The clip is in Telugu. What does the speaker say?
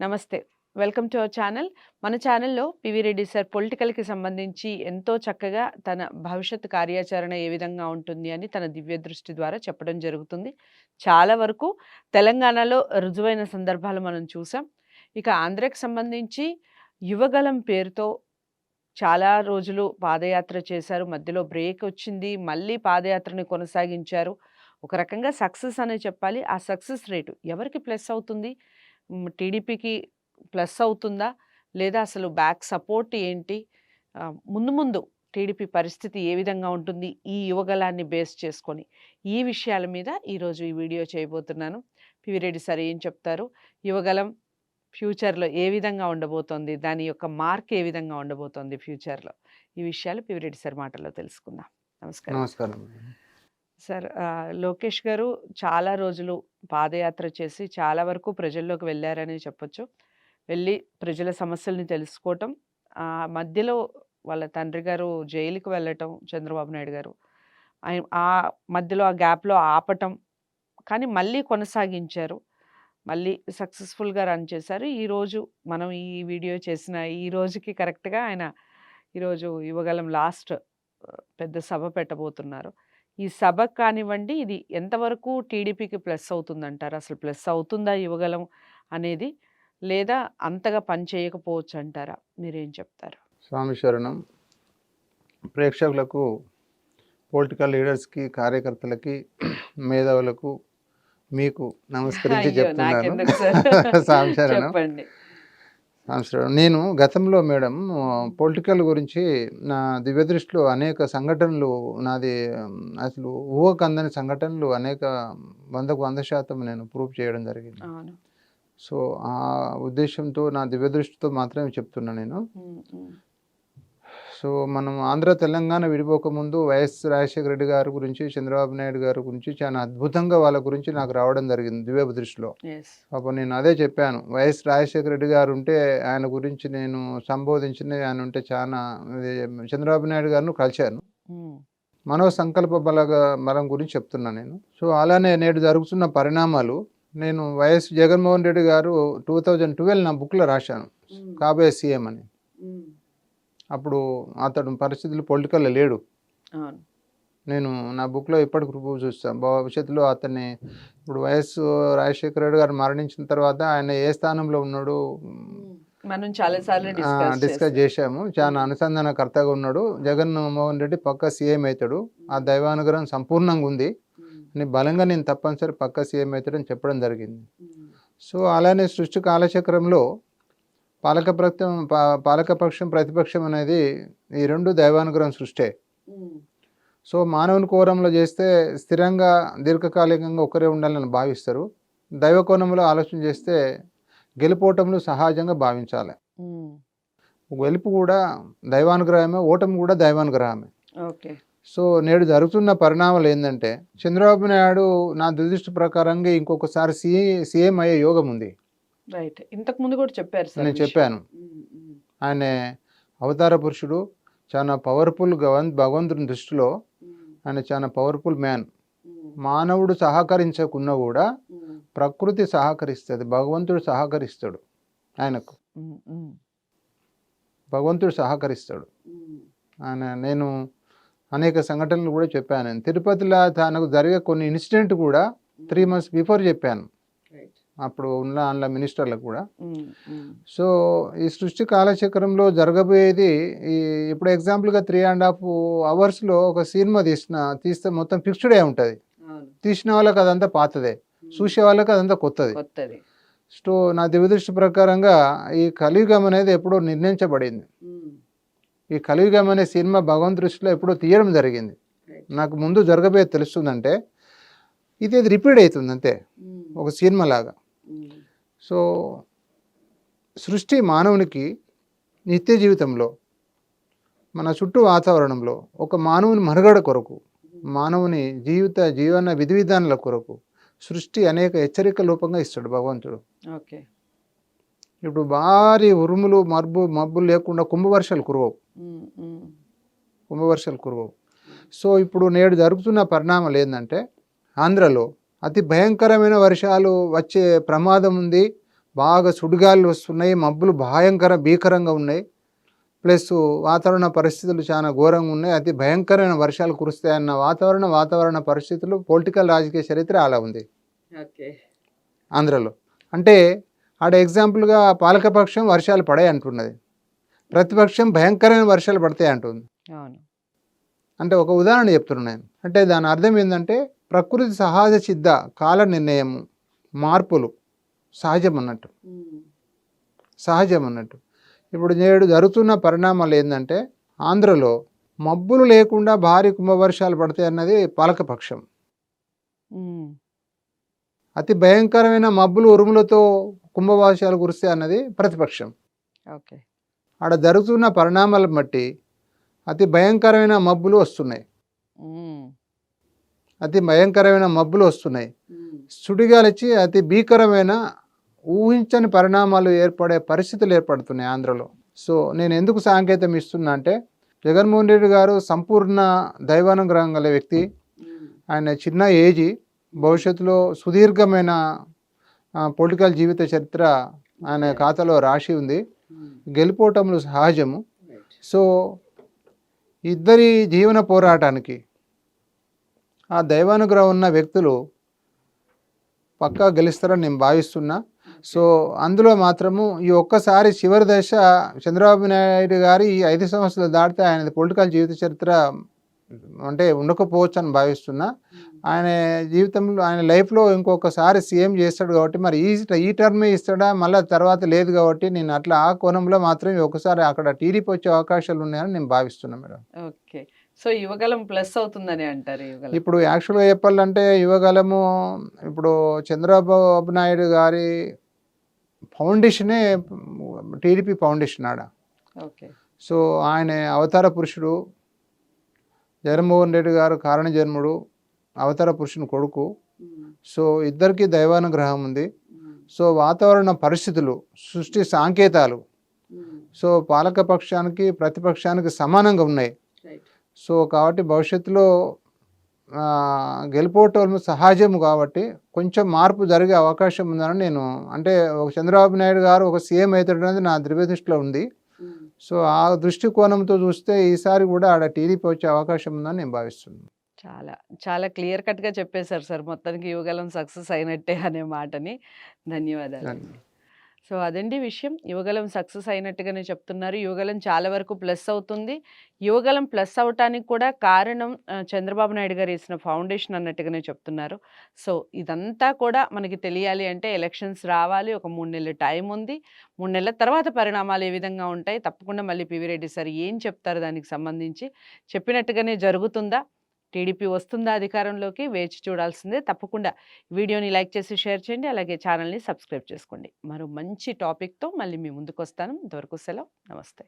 నమస్తే. Welcome to our channel. మన ఛానల్లో పివి రెడ్డి సార్ పొలిటికల్కి సంబంధించి ఎంతో చక్కగా తన భవిష్యత్ కార్యాచరణ ఏ విధంగా ఉంటుంది అని తన దివ్య దృష్టి ద్వారా చెప్పడం జరుగుతుంది. చాలా వరకు తెలంగాణలో రుజువైన సందర్భాలు మనం చూసాం. ఇక ఆంధ్రకి సంబంధించి యువగలం పేరుతో చాలా రోజులు పాదయాత్ర చేశారు. మధ్యలో బ్రేక్ వచ్చింది. మళ్ళీ పాదయాత్రని కొనసాగించారు. ఒక రకంగా సక్సెస్ అనే చెప్పాలి. ఆ సక్సెస్ రేటు ఎవరికి ప్లస్ అవుతుంది? టీడీపీకి ప్లస్ అవుతుందా? లేదా అసలు బ్యాక్ సపోర్ట్ ఏంటి? ముందు ముందు టీడీపీ పరిస్థితి ఏ విధంగా ఉంటుంది? ఈ యువగలాన్ని బేస్ చేసుకొని ఈ విషయాల మీద ఈరోజు ఈ వీడియో చేయబోతున్నాను. పివిరెడ్డి సార్ ఏం చెప్తారు? యువగలం ఫ్యూచర్లో ఏ విధంగా ఉండబోతోంది? దాని యొక్క మార్క్ ఏ విధంగా ఉండబోతోంది ఫ్యూచర్లో? ఈ విషయాలు పివిరెడ్డి సార్ మాటల్లో తెలుసుకుందాం. నమస్కారం. నమస్కారం. సార్ లోకేష్ గారు చాలా రోజులు పాదయాత్ర చేసి చాలా వరకు ప్రజల్లోకి వెళ్ళారని చెప్పొచ్చు. వెళ్ళి ప్రజల సమస్యల్ని తెలుసుకోవటం ఆ మధ్యలో వాళ్ళ తండ్రి గారు జైలుకి వెళ్ళటం చంద్రబాబు నాయుడు గారు. ఆయన ఆ మధ్యలో ఆ గ్యాప్లో ఆపటం కానీ మళ్ళీ కొనసాగించారు. మళ్ళీ సక్సెస్ఫుల్గా రన్ చేశారు. ఈరోజు మనం ఈ వీడియో చేసిన ఈ రోజుకి కరెక్ట్గా ఆయన ఈరోజు యువగలం లాస్ట్ పెద్ద సభ పెట్టబోతున్నారు. ఈ సభ కానివ్వండి ఇది ఎంతవరకు టీడీపీకి ప్లస్ అవుతుందంటారు? అసలు ప్లస్ అవుతుందా యువగలం అనేది లేదా అంతగా పని చేయకపోవచ్చు అంటారా మీరేం చెప్తారు? స్వామి శరణం ప్రేక్షకులకు పొలిటికల్ లీడర్స్కి కార్యకర్తలకి మేధావులకు మీకు నమస్కరించి? చెప్తున్నాను. స్వామి శరణం. శరణం నేను గతంలో మేడం పొలిటికల్ గురించి నా దివ్య దృష్టిలో అనేక సంఘటనలు నాది అసలు ఊహకు అందని సంఘటనలు అనేక వందకు వంద శాతం నేను ప్రూవ్ చేయడం జరిగింది. సో ఆ ఉద్దేశంతో నా దివ్య దృష్టితో మాత్రమే చెప్తున్నా నేను. సో మనం ఆంధ్ర తెలంగాణ విడిపోకముందు వైఎస్ రాజశేఖర రెడ్డి గారి గురించి చంద్రబాబు నాయుడు గారి గురించి చాలా అద్భుతంగా వాళ్ళ గురించి నాకు రావడం జరిగింది దివ్య దృష్టిలో. అప్పుడు నేను అదే చెప్పాను వైఎస్ రాజశేఖర రెడ్డి గారు ఉంటే ఆయన గురించి నేను సంబోధించిన ఆయన ఉంటే చాలా చంద్రబాబు నాయుడు గారిని కలిశాను. ఉమ్, మనో సంకల్ప బల బలం గురించి చెప్తున్నా నేను. సో అలానే నేడు జరుగుతున్న పరిణామాలు నేను వైఎస్ జగన్మోహన్ రెడ్డి గారు టూ థౌజండ్ ట్వెల్వ్ నా బుక్లో రాశాను ఉమ్, కాబోయే సీఎం అని. ఉమ్, అప్పుడు అతడు పరిస్థితులు పొలిటికల్లో లేడు. నేను నా బుక్లో ఇప్పటికి రుపు చూస్తాను భవిష్యత్తులో అతన్ని ఇప్పుడు వైఎస్ రాజశేఖర రెడ్డి గారు మరణించిన తర్వాత ఆయన ఏ స్థానంలో ఉన్నాడు? మనం చాలా సార్లు డిస్కస్ డిస్కస్ చేశాము. చాలా అనుసంధానకర్తగా ఉన్నాడు. జగన్ మోహన్ రెడ్డి పక్క సీఎం అవుతాడు. ఆ దైవానుగ్రహం సంపూర్ణంగా ఉంది. అని బలంగా నేను తప్పనిసరి పక్క సీఎం అవుతాడని చెప్పడం జరిగింది. సో అలానే సృష్టి కాలచక్రంలో పాలకపక్షం పా- పాలకపక్షం ప్రతిపక్షం అనేది ఈ రెండు దైవానుగ్రహం సృష్టే. సో మానవుని కోణంలో చేస్తే స్థిరంగా దీర్ఘకాలికంగా ఒకరే ఉండాలని భావిస్తారు. దైవ కోణంలో ఆలోచన చేస్తే గెలుపోవటంలో సహజంగా భావించాలి. గెలుపు కూడా దైవానుగ్రహమే ఓటమి కూడా దైవానుగ్రహమే. ఓకే. సో నేడు జరుగుతున్న పరిణామాలు ఏంటంటే చంద్రబాబు నాయుడు నా దురదృష్టి ప్రకారంగా ఇంకొకసారి సీఏ సీఎం అయ్యే యోగం ఉంది. రైట్. ఇంతకు ముందు కూడా చెప్పారు సార్ నేను. చెప్పాను. ఆయన అవతార పురుషుడు చాలా పవర్ఫుల్ గవన్ భగవంతుని దృష్టిలో ఆయన చాలా పవర్ఫుల్ మ్యాన్ మానవుడు సహకరించకున్నా కూడా ప్రకృతి సహకరిస్తుంది భగవంతుడు సహకరిస్తాడు ఆయనకు. భగవంతుడు సహకరిస్తాడు. ఆయన నేను అనేక సంఘటనలు కూడా చెప్పాను. తిరుపతిలో తనకు జరిగే కొన్ని ఇన్సిడెంట్ కూడా త్రీ మంత్స్ బిఫోర్ చెప్పాను. అప్పుడు ఉన్న అందులో మినిస్టర్లకు కూడా. సో ఈ సృష్టి కాలచక్రంలో జరగబోయేది ఈ ఇప్పుడు ఎగ్జాంపుల్గా త్రీ అండ్ హాఫ్ అవర్స్లో ఒక సినిమా తీసిన తీస్తే మొత్తం ఫిక్స్డ్ ఉంటుంది. తీసిన వాళ్ళకి అదంతా పాతదే. చూసే వాళ్ళకి అదంతా కొత్తది. సో నా దివదృష్టి ప్రకారంగా ఈ కలియుగం అనేది ఎప్పుడో నిర్ణయించబడింది. ఈ కలియుగం అనే సినిమా భగవంత్ దృష్టిలో ఎప్పుడో తీయడం జరిగింది. నాకు ముందు జరగబోయేది తెలుస్తుందంటే ఇది ఇది రిపీట్ అవుతుంది అంతే ఒక సినిమా లాగా సో సృష్టి మానవునికి నిత్య జీవితంలో మన చుట్టూ వాతావరణంలో ఒక మానవుని మనుగడ కొరకు మానవుని జీవిత జీవన విధి విధానాల కొరకు సృష్టి అనేక హెచ్చరిక రూపంగా ఇస్తాడు భగవంతుడు. ఓకే. ఇప్పుడు భారీ ఉరుములు మబ్బు మబ్బులు లేకుండా కుంభవర్షాలు కురవవు. కుంభవర్షాలు కురవవు. సో ఇప్పుడు నేడు జరుగుతున్న పరిణామాలు ఏంటంటే ఆంధ్రలో అతి భయంకరమైన వర్షాలు వచ్చే ప్రమాదం ఉంది. బాగా సుడిగాలు వస్తున్నాయి. మబ్బులు భయంకర భీకరంగా ఉన్నాయి. ప్లస్ వాతావరణ పరిస్థితులు చాలా ఘోరంగా ఉన్నాయి. అతి భయంకరమైన వర్షాలు కురుస్తాయన్న వాతావరణ వాతావరణ పరిస్థితులు పొలిటికల్ రాజకీయ చరిత్ర అలా ఉంది. ఆంధ్రలో. అంటే ఆడ ఎగ్జాంపుల్గా పాలకపక్షం వర్షాలు పడాయి అంటున్నది. ప్రతిపక్షం భయంకరమైన వర్షాలు పడతాయి అంటుంది. అంటే ఒక ఉదాహరణ చెప్తున్నాను నేను. అంటే దాని అర్థం ఏంటంటే ప్రకృతి సహజ సిద్ధ కాల నిర్ణయం మార్పులు సహజం అన్నట్టు సహజం అన్నట్టు ఇప్పుడు నేడు జరుగుతున్న పరిణామాలు ఏంటంటే ఆంధ్రలో మబ్బులు లేకుండా భారీ కుంభవర్షాలు పడతాయి అన్నది పాలకపక్షం. అతి భయంకరమైన మబ్బులు ఉరుములతో కుంభవర్షాలు కురుస్తాయి అన్నది ప్రతిపక్షం. ఓకే. ఆడ జరుగుతున్న పరిణామాలను బట్టి అతి భయంకరమైన మబ్బులు వస్తున్నాయి. అతి భయంకరమైన మబ్బులు వస్తున్నాయి. సుడిగాలిచ్చి అతి భీకరమైన ఊహించని పరిణామాలు ఏర్పడే పరిస్థితులు ఏర్పడుతున్నాయి ఆంధ్రలో సో నేను ఎందుకు సాంకేతం ఇస్తున్నా అంటే జగన్మోహన్ రెడ్డి గారు సంపూర్ణ దైవానుగ్రహం గల వ్యక్తి. ఆయన చిన్న ఏజీ భవిష్యత్తులో సుదీర్ఘమైన పొలిటికల్ జీవిత చరిత్ర ఆయన ఖాతాలో రాసి ఉంది ఉమ్. గెలుపోవటములు సహజము. సో ఇద్దరి జీవన పోరాటానికి ఆ దైవానుగ్రహం ఉన్న వ్యక్తులు పక్కా గెలుస్తారని నేను భావిస్తున్నా. సో అందులో మాత్రము ఈ ఒక్కసారి చివరి దశ చంద్రబాబు నాయుడు గారి ఈ ఐదు సంవత్సరాలు దాటితే ఆయన పొలిటికల్ జీవిత చరిత్ర అంటే ఉండకపోవచ్చు అని భావిస్తున్నా. ఆయన జీవితంలో ఆయన లైఫ్లో ఇంకొకసారి సీఎం చేస్తాడు కాబట్టి మరి ఈ ఈ టర్మే ఇస్తాడా? మళ్ళీ తర్వాత లేదు కాబట్టి నేను అట్లా ఆ కోణంలో మాత్రం ఒకసారి అక్కడ టీడీపీ వచ్చే అవకాశాలు ఉన్నాయని నేను భావిస్తున్నాను madam. Okay. So Yuvagalam plus అవుతుందని అంటారు యువగలం ఇప్పుడు యాక్చువల్గా చెప్పాలంటే యువగలము ఇప్పుడు చంద్రబాబు నాయుడు గారి ఫౌండేషనే టీడీపీ ఫౌండేషన్ ఆడ ఓకే సో ఆయన అవతార పురుషుడు జగన్మోహన్ రెడ్డి గారు కారణ జన్ముడు అవతార పురుషుని కొడుకు. సో ఇద్దరికి దైవానుగ్రహం ఉంది. సో వాతావరణ పరిస్థితులు సృష్టి సాంకేతాలు. సో పాలక పక్షానికి ప్రతిపక్షానికి సమానంగా ఉన్నాయి. సో కాబట్టి భవిష్యత్తులో గెలుపోవటం సహజం కాబట్టి కొంచెం మార్పు జరిగే అవకాశం ఉందని నేను అంటే ఒక చంద్రబాబు నాయుడు గారు ఒక సీఎం అవుతాడు అనేది నా దృష్టిలో ఉంది. సో ఆ దృష్టికోణంతో చూస్తే ఈసారి కూడా ఆడ టీడీపీ వచ్చే అవకాశం ఉందని నేను భావిస్తున్నాను. చాలా చాలా క్లియర్ కట్గా చెప్పేశారు సార్. మొత్తానికి యువగలం సక్సెస్ అయినట్టే అనే మాటని. ధన్యవాదాలు. సో అదండి విషయం. యువగలం సక్సెస్ అయినట్టుగానే చెప్తున్నారు. యువగలం చాలా వరకు ప్లస్ అవుతుంది. యువగలం ప్లస్ అవటానికి కూడా కారణం చంద్రబాబు నాయుడు గారు వేసిన ఫౌండేషన్ అన్నట్టుగానే చెప్తున్నారు. సో ఇదంతా కూడా మనకి తెలియాలి అంటే ఎలక్షన్స్ రావాలి. ఒక మూడు నెలల టైం ఉంది. మూడు నెలల తర్వాత పరిణామాలు ఏ విధంగా ఉంటాయి? తప్పకుండా మళ్ళీ పివి రెడ్డి సార్ ఏం చెప్తారు దానికి సంబంధించి? చెప్పినట్టుగానే జరుగుతుందా? టీడీపీ వస్తుందా అధికారంలోకి వేచి చూడాల్సిందే. తప్పకుండా వీడియోని లైక్ చేసి షేర్ చేయండి. అలాగే ఛానల్ని సబ్స్క్రైబ్ చేసుకోండి. మరో మంచి టాపిక్తో మళ్ళీ మీ ముందుకు వస్తాను ఇంతవరకు సెలవు. నమస్తే.